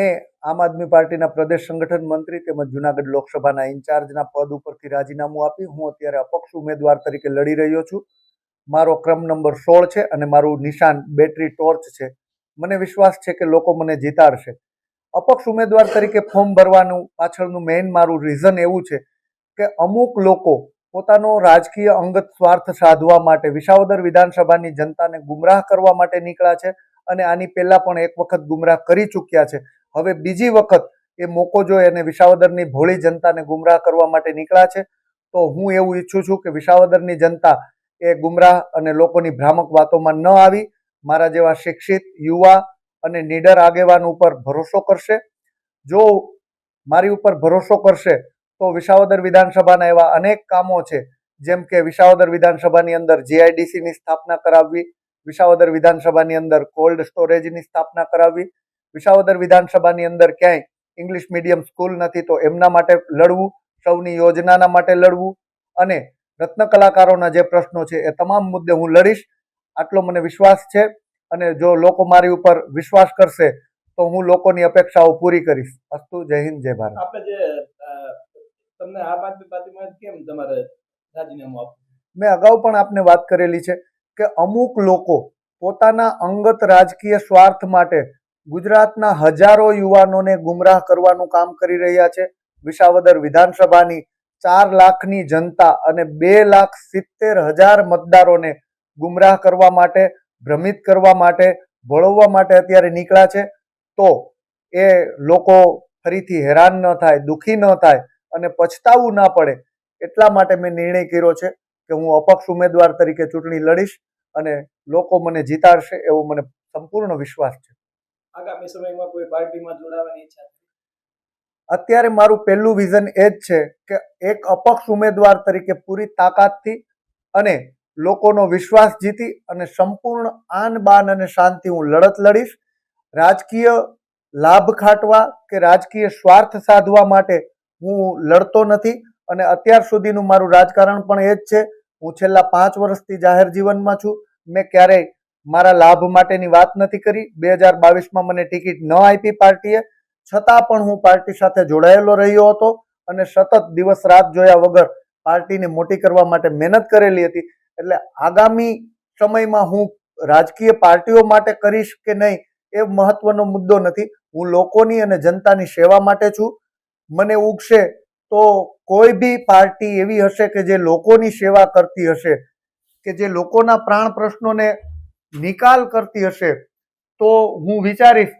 મેં આમ આદમી પાર્ટીના પ્રદેશ સંગઠન મંત્રી તેમજ જુનાગઢ લોકસભાના ઇન્ચાર્જના પદ ઉપરથી રાજીનામું આપી હું અત્યારે અપક્ષ ઉમેદવાર તરીકે લડી રહ્યો છું. મારો ક્રમ નંબર સોળ છે અને મારું નિશાન બેટરી ટોર્ચ છે. મને વિશ્વાસ છે કે લોકો મને જીતાડશે. અપક્ષ ઉમેદવાર તરીકે ફોર્મ ભરવાનું પાછળનું મેઇન મારું રીઝન એવું છે કે અમુક લોકો પોતાનો રાજકીય અંગત સ્વાર્થ સાધવા માટે વિસાવદર વિધાનસભાની જનતાને ગુમરાહ કરવા માટે નીકળ્યા છે અને આની પહેલા પણ એક વખત ગુમરાહ કરી ચૂક્યા છે. હવે બીજી વખત એ મોકો જોઈ એને વિસાવદરની ભોળી જનતાને ગુમરાહ કરવા માટે નીકળ્યા છે, તો હું એવું ઈચ્છું છું કે વિસાવદરની જનતા એ ગુમરાહ અને લોકોની ભ્રામક વાતોમાં ન આવી, મારા જેવા શિક્ષિત, યુવા અને નીડર આગેવાન ઉપર ભરોસો કરશે. જો મારી ઉપર ભરોસો કરશે, તો વિસાવદર વિધાનસભાના એવા અનેક કામો છે, જેમ કે વિસાવદર વિધાનસભાની અંદર જીઆઈડીસીની સ્થાપના કરાવવી, વિસાવદર વિધાનસભાની અંદર કોલ્ડ સ્ટોરેજની સ્થાપના કરાવવી વિસાવદર વિધાનસભાની અંદર ક્યાંય ઇંગ્લિશ મીડિયમ સ્કૂલ નથી તો એમના માટે લડવું સૌની યોજનાના માટે લડવું અને રત્ન કલાકારોના જે પ્રશ્નો છે એ તમામ મુદ્દે હું લડીશ. આટલો મને વિશ્વાસ છે અને જો લોકો મારી ઉપર વિશ્વાસ કરશે તો હું લોકોની અપેક્ષાઓ પૂરી કરીશ. અસ્તુ જય હિન્દ જય ભારત. આપણે જે તમને આમ આદમી પાર્ટીમાં કેમ તમારે રાજીનામું આપવું? મેં અગાઉ પણ આપને વાત કરેલી છે કે અમુક લોકો પોતાના અંગત રાજકીય સ્વાર્થ માટે ગુજરાતના હજારો યુવાનોને ગુમરાહ કરવાનું કામ કરી રહ્યા છે. વિસાવદર વિધાનસભાની ચાર લાખની જનતા અને બે લાખ સિત્તેર હજાર મતદારોને ગુમરાહ કરવા માટે, ભ્રમિત કરવા માટે, ભળવવા માટે અત્યારે નીકળ્યા છે. તો એ લોકો ફરીથી હેરાન ન થાય, દુઃખી ન થાય અને પછતાવું ના પડે એટલા માટે મેં નિર્ણય કર્યો છે કે હું અપક્ષ ઉમેદવાર તરીકે ચૂંટણી લડીશ અને લોકો મને જીતાડશે એવો મને સંપૂર્ણ વિશ્વાસ છે. આગામી સમયમાં કોઈ પાર્ટીમાં જોડાવાની ઈચ્છા? અત્યારે મારું પહેલું વિઝન એ જ છે કે એક અપક્ષ ઉમેદવાર તરીકે પૂરી તાકાતથી અને લોકોનો વિશ્વાસ જીતી અને સંપૂર્ણ આન બાન અને શાંતિ હું લડત લડીશ. રાજકીય લાભ ખાટવા કે રાજકીય સ્વાર્થ સાધવા માટે હું લડતો નથી અને અત્યાર સુધીનું મારું રાજકારણ પણ એ જ છે. હું છેલ્લા પાંચ વર્ષથી જાહેર જીવનમાં છું. મેં ક્યારેય મારા લાભ માટેની વાત નથી કરી. બે હજાર બાવીસમાં મને ટિકિટ ન આપી પાર્ટીએ. છતાં પણ હું પાર્ટી સાથે જોડાયેલો રહ્યો હતો અને સતત દિવસ રાત જોયા વગર પાર્ટીને મોટી કરવા માટે મહેનત કરેલી હતી. એટલે આગામી સમયમાં હું રાજકીય પાર્ટીઓ માટે કરીશ કે નહીં એ મહત્વનો મુદ્દો નથી. હું લોકોની અને જનતાની સેવા માટે છું. મને ઉગશે તો કોઈ બી પાર્ટી એવી હશે કે જે લોકોની સેવા કરતી હશે, કે જે લોકોના પ્રાણ પ્રશ્નોને નિકાલ કરતી હશે તો હું વિચારીશ